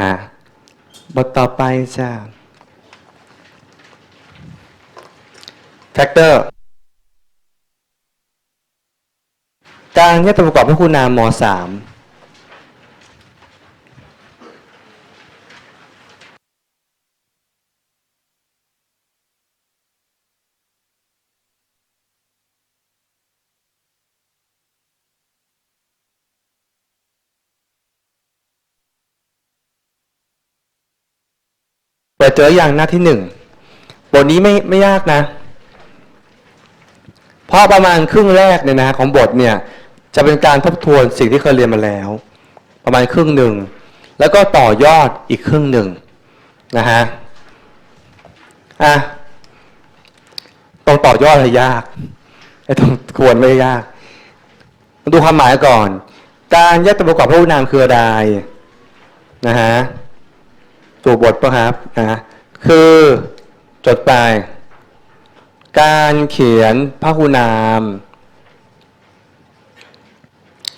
่าบทต่อไปจ้าแฟกเตอร์การแยกตัวประกอบพคุณนามม .3 เปิดเจออย่างหน้าที่หนึ่งบทนี้ไม่ไม่ยากนะ เพราะประมาณครึ่งแรกเนี่ยนะของบทเนี่ยจะเป็นการทบทวนสิ่งที่เคยเรียนมาแล้ว ประมาณครึ่งหนึ่ง แล้วก็ต่อยอดอีกครึ่งหนึ่งนะฮะอะตรงต่อยอดอะไรยากไอ้ตรงควรไม่ยากดูความหมายก่อน การแยกตัวประกอบพระนามคืออะไรนะฮะ ตัวบทปะครับนะคือจดไป การเขียนพระคุณนาม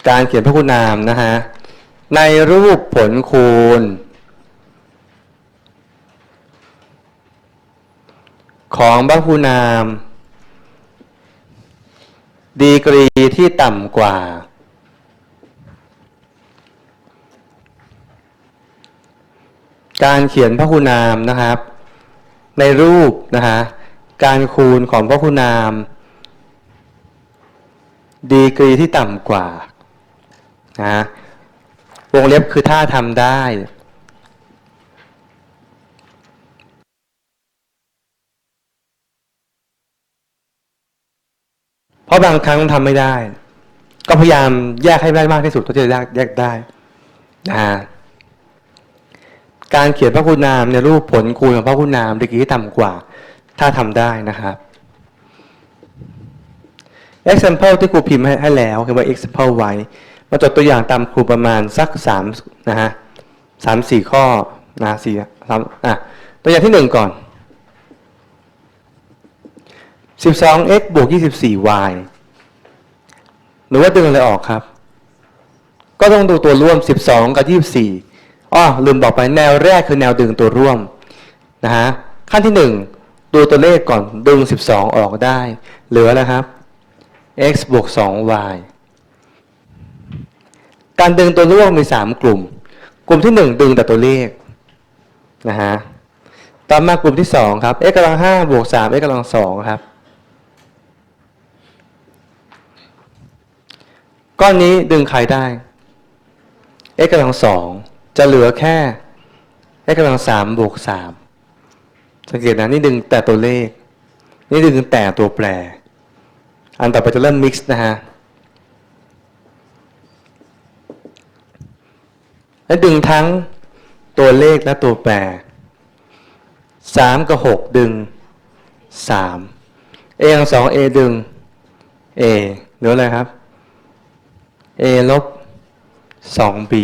การเขียนพระคุณนามนะฮะในรูปผลคูณ ของพระคุณนาม ดีกรีที่ต่ำกว่า การเขียนพระคุณนามนะครับ ในรูปนะฮะการคูณของพระคุณนาม ดีกรีที่ต่ำกว่านะวงเล็บคือถ้าทำได้เพราะบางครั้งทำไม่ได้ ก็พยายามแยกให้ได้มากที่สุดเท่าที่จะแยกได้นะ การเขียนพระคุณนามในรูปผลคูณของพระคุณนามดีกรีที่ต่ำกว่า ถ้าทำได้นะครับ example ที่ครูพิมพ์ให้ให้แล้วคือว่า example ไว้มาจดตัวอย่างตามครูประมาณสักสามนะฮะสามสี่ข้อนะสี่สามอะตัวอย่างที่หนึ่งก่อน 12x บวก 24y หรือว่าดึงอะไรออกครับ ก็ต้องดูตัวร่วม 12 กับ 24 อ้อลืมบอกไปแนวแรกคือแนวดึงตัวร่วมนะฮะขั้นที่ 1 ดูตัวเลขก่อนดึง 12 ออกได้ เหลือแล้วครับ x บวก 2y การดึงตัวร่วมมี 3 กลุ่ม กลุ่มที่ 1 ดึงแต่ตัวเลขนะฮะต่อมากลุ่มที่ 2 ครับ x กำลัง5บวก3 x กำลัง2ครับ ก้อนนี้ดึงใครได้ x กำลัง2 จะเหลือแค่ x กำลัง3บวก3สังเกตนะนี่ดึงแต่ตัวเลข นี่ดึงแต่ตัวแปร อันต่อไปจะเริ่ม mix นะฮะและดึงทั้งตัวเลขและตัวแปร3กับ6ดึง3 a กำลัง2 a ดึง a เหลืออะไรครับ a ลบ 2b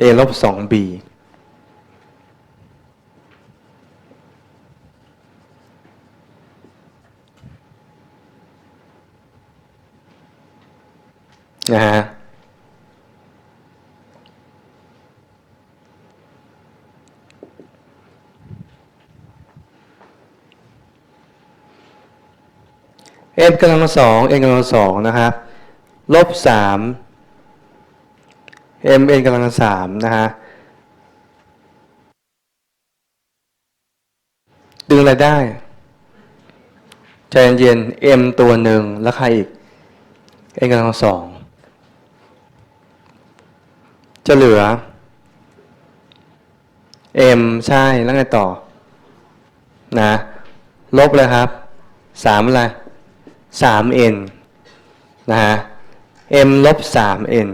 a ลบ 2b นะฮะ m กำลังสอง n กำลังสองนะครับลบสาม m n กำลังสามนะฮะดึงอะไรได้ใจเย็น m ตัวหนึ่งแล้วใครอีก n กำลังสองจะเหลือ m ใช่แล้วไงต่อ นะ ลบเลยครับสามอะไร 3n นะฮะ m ลบ 3n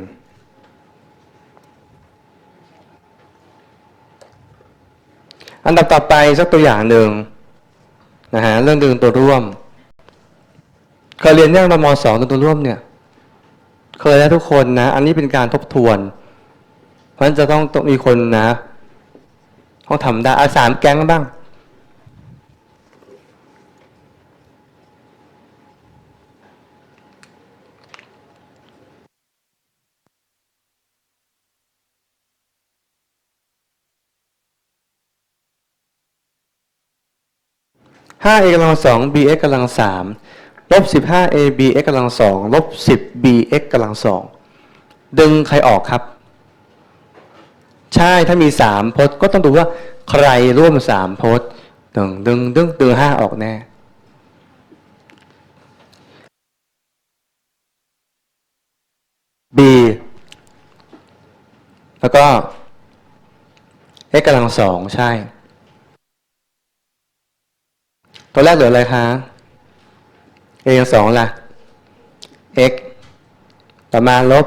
อันดับต่อไปสักตัวอย่างหนึ่งนะฮะเรื่องดึงตัวร่วมเคยเรียนเรื่องตมสองตัวร่วมเนี่ย เคยแล้วทุกคนนะ อันนี้เป็นการทบทวน เพราะฉะนั้นจะต้องต้องมีคนนะต้องทำได้อาสามแก๊งบ้าง 5a กำลังสอง bx กำลังสามลบ 15a bx กำลังสองลบ10 bx กำลังสองดึงใครออกครับ ใช่ถ้ามีสามพจน์ก็ต้องดูว่าใครร่วมสามพจน์ดึงดึงดึงดึงห้าออกแน่ b แล้วก็ x กำลังสองใช่ ตัวแรกเหลืออะไรคะ a กำลังสองล่ะ x ต่อมาลบ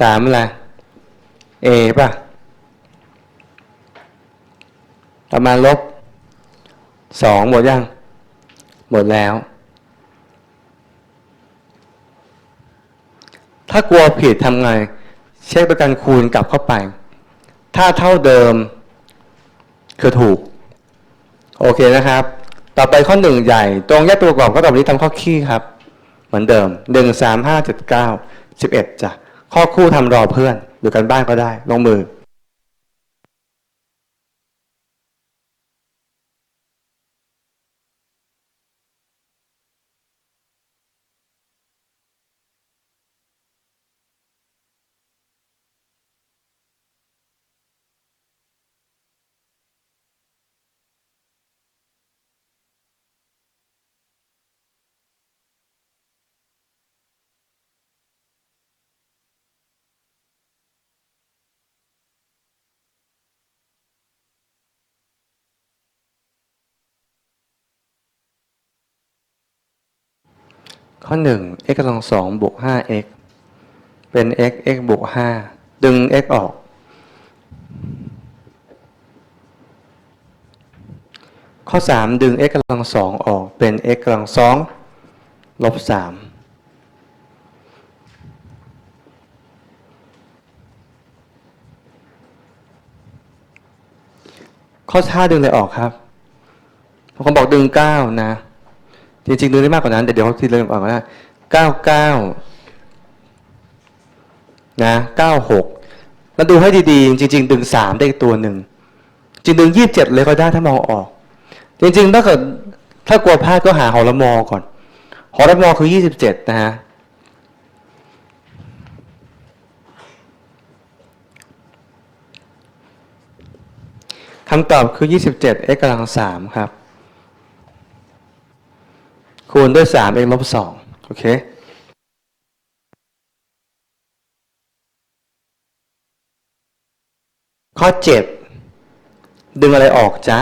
สามล่ะ a ป่ะประมาลบสองหมดยัง หมดแล้ว ถ้ากลัวผิดทำไง เช็คโดยการคูณกลับเข้าไป ถ้าเท่าเดิม คือถูก โอเคนะครับ ต่อไปข้อหนึ่งใหญ่ ตรงแยกตัวประกอบก็ต่อไปนี้ทำข้อขี้ครับ เหมือนเดิมหนึ่งสามห้าเจ็ดเก้าสิบเอ็ดจ้ะข้อคู่ทำรอเพื่อนหรือกันบ้านก็ได้ ลงมือ ข้อหนึ่ง x กำลังสองบวกห้า x เป็น x x บวกห้าดึง x ออก ข้อสามดึง x กำลังสองออก เป็น x กำลังสองลบสามข้อห้าดึงอะไรออกครับบางคนบอกดึงเก้านะ จริงๆ ดูได้มากกว่านั้นแต่เดี๋ยวทีเริ่มออกก็ได้เก้าเก้านะเก้าหกแล้วดูให้ดีๆ จริง ๆ ดึงสามได้ตัวหนึ่งจริงดึงยี่สิบเจ็ดเลยก็ได้ถ้ามองออก จริงๆ ถ้าเกิดถ้ากลัวพลาดก็หาหอละมอก่อนหอละมอคือยี่สิบเจ็ดนะฮะคำตอบคือ 27 x กำลัง3ครับ คูณด้วย3 x ลบ2โอเคข้อ7ดึงอะไรออกจ๊ะ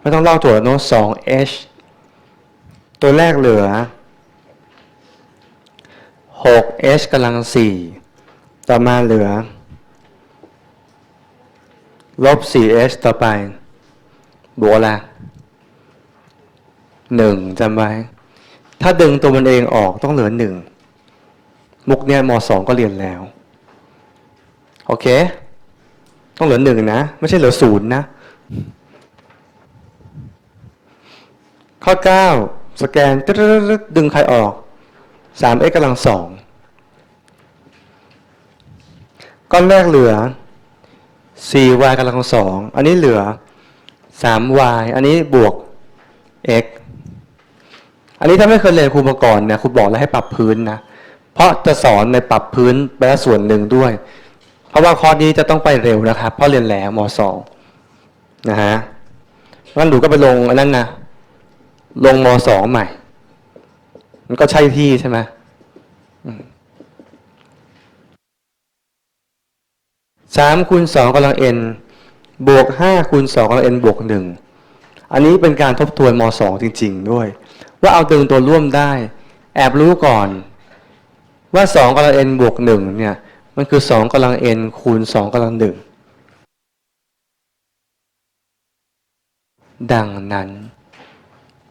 ไม่ต้องลอกตัวโน้ต 2h ตัวแรกเหลือ 6h กำลัง 4 ต่อมาเหลือ ลบ 4h ต่อไป บวกอะไร หนึ่งจำไว้ ถ้าดึงตัวมันเองออกต้องเหลือหนึ่ง มุกเนี่ยมสองก็เรียนแล้ว โอเค ต้องเหลือหนึ่งนะ ไม่ใช่เหลือศูนย์นะ ข้อ9สแกนตึ๊ดดึงใครออก 3x กำลังสองก้อนแรกเหลือ 4y กำลังสองอันนี้เหลือ 3y อันนี้บวก x อันนี้ถ้าไม่เคยเรียนครูมาก่อนเนี่ยครูบอกแล้วให้ปรับพื้นนะ เพราะจะสอนในปรับพื้นไปล้วส่วนหนึ่งด้วย เพราะว่าคอร์สนี้จะต้องไปเร็วนะครับ เพราะเรียนแล้วมสองนะฮะงั้นหนูก็ไปลงอันนั้นนะลงมสองใหม่ มันก็ใช่ที่ใช่ไหมสามคูณสองกำลัง n บวกห้าคูณสองกำลัง n บวกหนึ่งอันนี้เป็นการทบทวนมสองจริง ๆ ด้วย ว่าเอาดึงตัวร่วมได้ แอบรู้ก่อน ว่าสองกำลัง n บวกหนึ่งเนี่ย มันคือสองกำลัง n คูณสองกำลังหนึ่งดังนั้น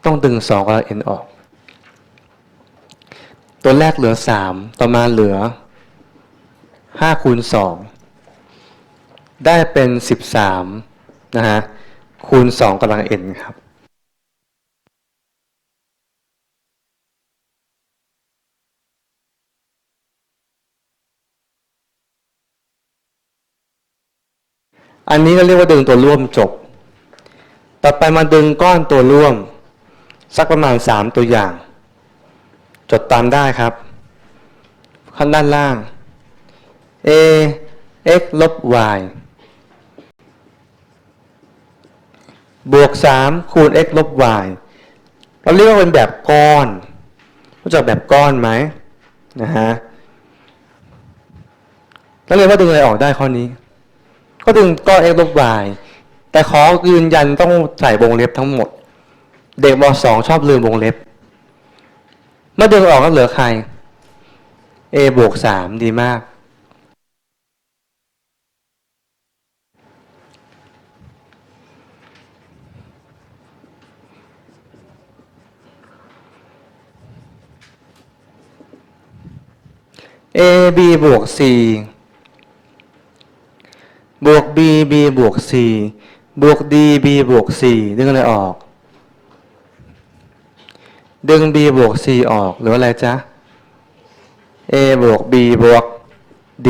ต้องดึงสองกำลัง n ออก ตัวแรกเหลือสามต่อมาเหลือห้าคูณสองได้เป็นสิบสามนะฮะคูณสองกำลัง n ครับ อันนี้ก็เรียกว่าดึงตัวร่วมจบ ต่อไปมาดึงก้อนตัวร่วม สักประมาณ 3 ตัวอย่าง จดตามได้ครับ ข้างด้านล่าง a x ลบ y บวก 3 คูณ x ลบ y เราเรียกว่าเป็นแบบก้อน รู้จักแบบก้อนไหมนะฮะแล้วเรียนว่าดึงอะไรออกได้ข้อนี้ ก็ดึงก้อน x ลบ y แต่ขอยืนยันต้องใส่วงเล็บทั้งหมด เด็กมสองชอบลืมวงเล็บ เมื่อดึงออกก็เหลือใคร a บวกสามดีมาก a b บวก c บวก b b บวก c บวก d b บวก c ดึงอะไรออก ดึง b บวก c ออก หรืออะไรจ๊ะ a บวก b บวก d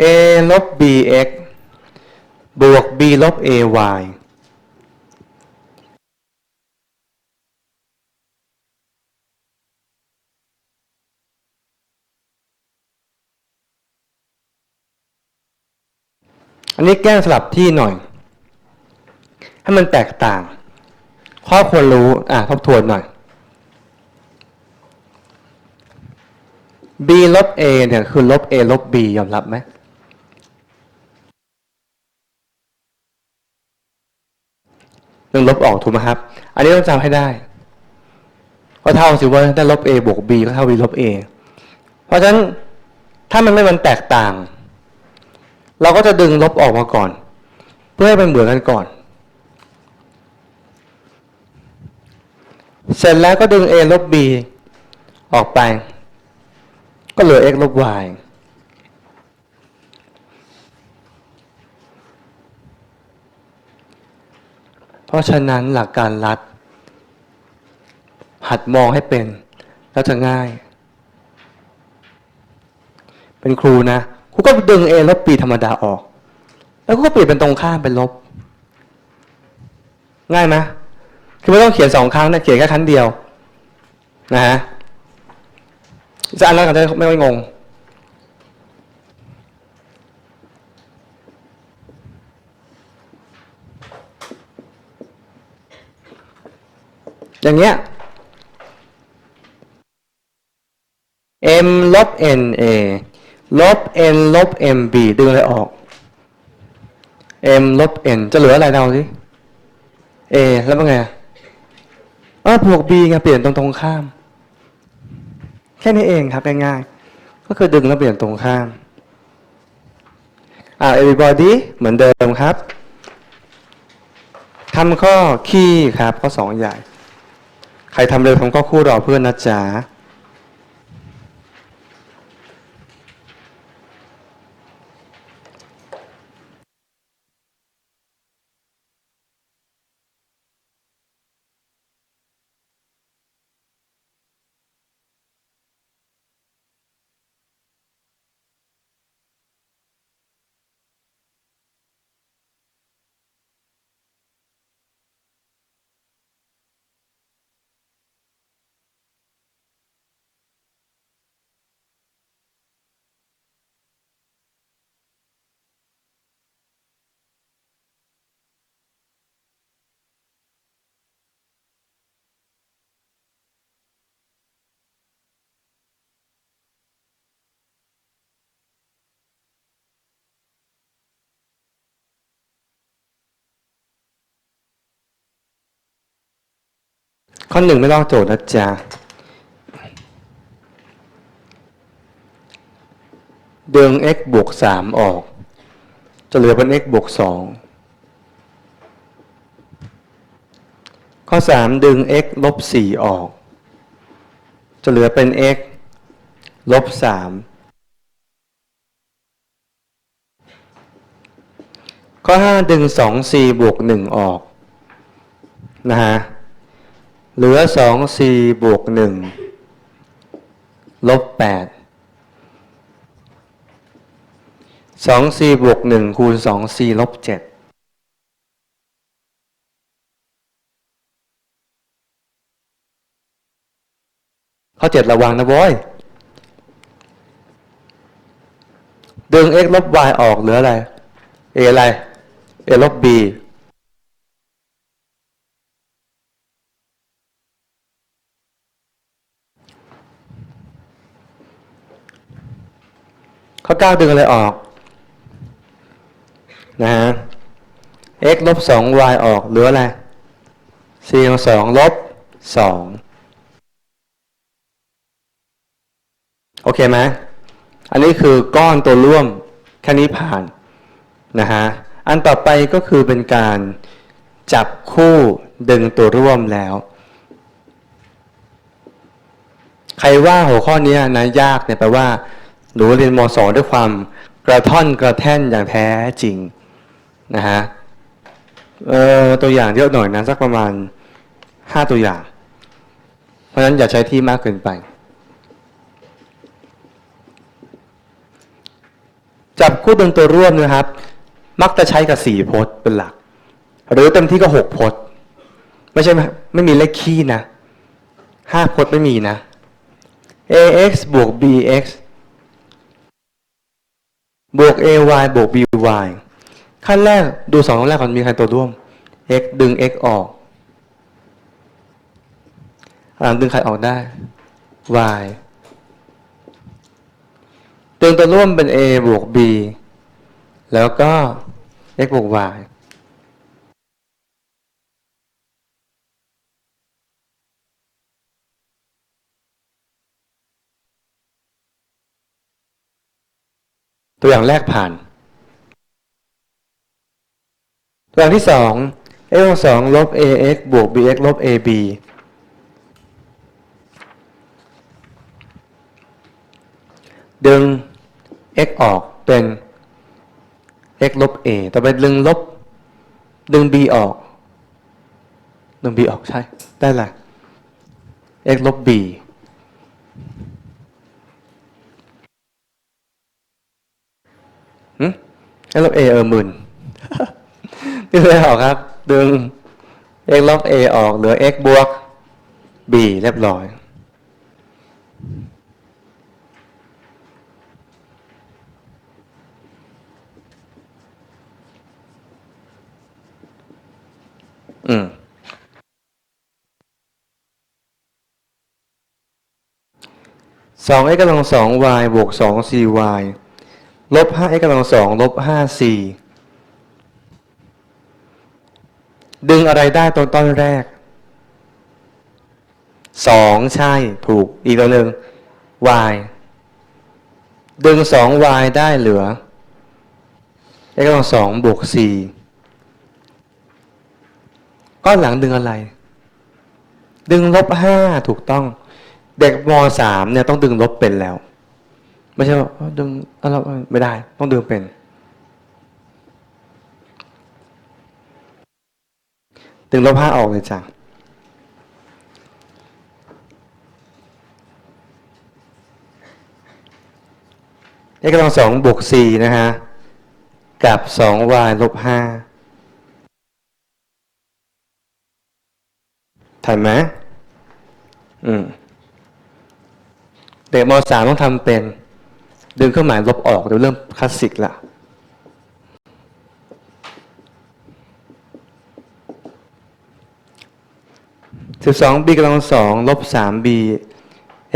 a ลบ bx บวก b ลบ ay อันนี้แก้สลับที่หน่อย ให้มันแตกต่าง ข้อควรรู้ อะทบทวนหน่อย b ลบ a เนี่ยคือลบ a ลบ b ยอมรับไหม เรื่องลบออกถูกไหมครับ อันนี้ต้องจำให้ได้ก็เท่าสิว่าได้ลบ a บวก b ก็เท่า b ลบ a เพราะฉะนั้นถ้ามันไม่มันแตกต่าง เราก็จะดึงลบออกมาก่อน เพื่อให้มันเหมือนกันก่อน เสร็จแล้วก็ดึง a ลบ b ออกไป ก็เหลือ x ลบ y เพราะฉะนั้นหลักการรัด หัดมองให้เป็น แล้วจะง่าย เป็นครูนะครูก็ดึง a ลบ b ธรรมดาออก แล้วก็เปลี่ยนเป็นตรงข้ามเป็นลบ ง่ายไหมคือไม่ต้องเขียนสองครั้งนะเขียนแค่ครั้งเดียว นะฮะจะอ่านแล้วกันจะไม่ค่อยงง อย่างเงี้ย m ลบ n a ลบ n ลบ m b ดึงอะไรออก m ลบ n จะเหลืออะไรเดาสิ a แล้วเป็นไงอ้าวบวก b ไงเปลี่ยนตรงตรงข้าม แค่นี้เองครับง่ายๆ ก็คือดึงแล้วเปลี่ยนตรงข้าม อ่า everybody เหมือนเดิมครับทำข้อขี้ครับข้อสองใหญ่ ใครทำเร็วทำก็คู่รอเพื่อนนะจ๊ะ ข้อหนึ่งไม่ต้องโจทย์นะจ๊ะดึง x บวกสามออก จะเหลือเป็น x บวกสองข้อสามดึง x ลบสี่ออก จะเหลือเป็น x ลบสามข้อห้าดึงสอง c บวกหนึ่งออก นะฮะ เหลือสอง c บวกหนึ่งลบแปดสอง c บวกหนึ่งคูณสอง c ลบเจ็ดข้อเจ็ดระวังนะบอยดึง x ลบ y ออกเหลืออะไร a อะไร a ลบ b ข้อเก้าดึงอะไรออกนะฮะ x ลบ 2y ออกเหลืออะไร c ของสองลบ2โอเคไหมอันนี้คือก้อนตัวร่วมแค่นี้ผ่านนะฮะ อันต่อไปก็คือเป็นการจับคู่ดึงตัวร่วมแล้ว ใครว่าหัวข้อนี้นะยากเนี่ยแปลว่า หนูเรียนมสองด้วยความกระท่อนกระแท่นอย่างแท้จริงนะฮะตัวอย่างเยอะหน่อยนะสักประมาณ5ตัวอย่าง เพราะฉะนั้นอย่าใช้ที่มากเกินไป จับคู่ดึงตัวร่วมนะครับ มักจะใช้กับสี่พจน์เป็นหลัก หรือเต็มที่ก็หกพจน์ไม่ใช่ไหมไม่มีเลขคี่นะห้าพจน์ไม่มีนะ ax บวก bx บวก ay บวก by ขั้นแรกดูสองขั้นแรกก่อนมีใครตัวร่วม x ดึง x ออกหลังดึงใครออกได้ y ดึงตัวร่วมเป็น a บวก b แล้วก็ x บวก y ตัวอย่างแรกผ่าน ตัวอย่างที่สอง x บวกสองลบ ax บวก bx ลบ ab ดึง x ออกเป็น x ลบ a ต่อไปดึงลบ ดึง b ออกดึง b ออกใช่ ได้แหละ x ลบ b หืม x ลบ a เออหมื่นดึงอะไรออกครับ ดึง x ลบ a ออกเหลือ x บวก b เรียบร้อย อืม สอง x กำลังสอง y บวกสอง c y ลบห้า x กำลังสองลบห้า c ดึงอะไรได้ตอนต้นแรกสองใช่ถูกอีกตัวหนึ่ง y ดึงสอง y ได้เหลือ x กำลังสองบวก c ก้อนหลังดึงอะไร ดึงลบห้าถูกต้อง เด็กมสามเนี่ยต้องดึงลบเป็นแล้ว ไม่ใช่ว่าดึงอะไรไม่ได้ ต้องดึงเป็น ดึงลบห้าออกเลยจ้ะเอกกำลังสองบวกสี่นะฮะ กับสอง y ลบห้าทันไหมอืม เด็กมสามต้องทำเป็น ดึงเครื่องหมายลบออกเดี๋ยวเริ่มคลาสสิกละสิบสอง b กำลังสองลบสาม b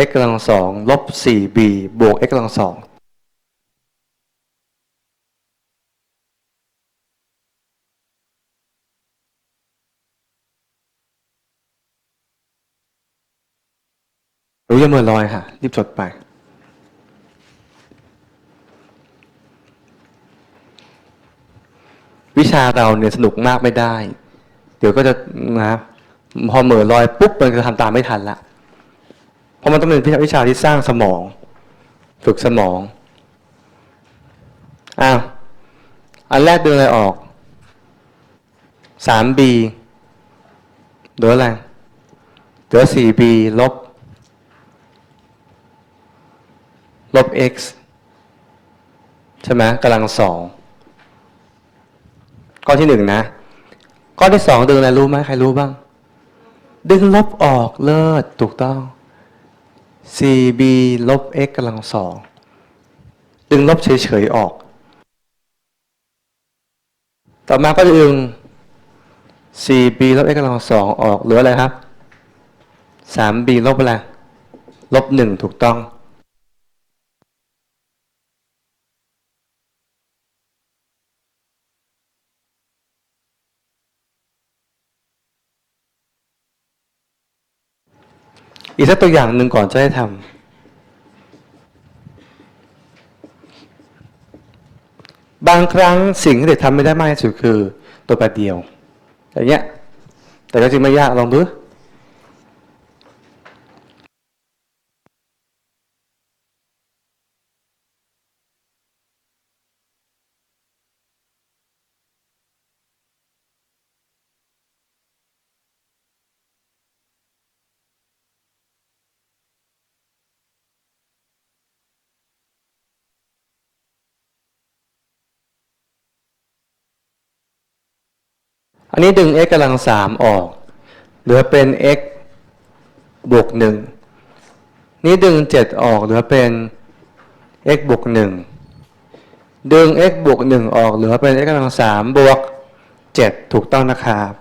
x กำลังสองลบสี่ b บวก x กำลังสองรู้ยังมือลอยค่ะ รีบจดไป วิชาเราเนี่ยสนุกมากไม่ได้ เดี๋ยวก็จะนะพอเหม่อลอยปุ๊บมันจะทำตามไม่ทันละเพราะมันต้องเป็นวิชาที่สร้างสมอง ฝึกสมองอ้าวอันแรกดึงอะไรออก 3b เหลืออะไรเหลือ 4b ลบลบ x ใช่ไหมกำลังสอง ก้อที่หนึ่งนะก้อที่สองดึงอะไรรู้ไหมใครรู้บ้าง ดึงลบออกเลิศถูกต้อง 4b ลบ x กำลังสองดึงลบเฉยๆออก ต่อมาก็ดึง 4b ลบ x กำลังสองออกเหลืออะไรครับ 3b ลบอะไรลบหนึ่งถูกต้อง อีกสักตัวอย่างหนึ่งก่อนจะได้ทำบางครั้งสิ่งที่เด็กทำไม่ได้มากที่สุดคือตัวแปรเดียวอย่างเงี้ยแต่ก็จริงไม่ยากลองดู อันนี้ดึง x กำลังสามออก เหลือเป็น x บวกหนึ่งนี่ดึงเจ็ดออกเหลือเป็น x บวกหนึ่งดึง x บวกหนึ่งออกเหลือเป็น x กำลังสามบวกเจ็ดถูกต้องนะครับ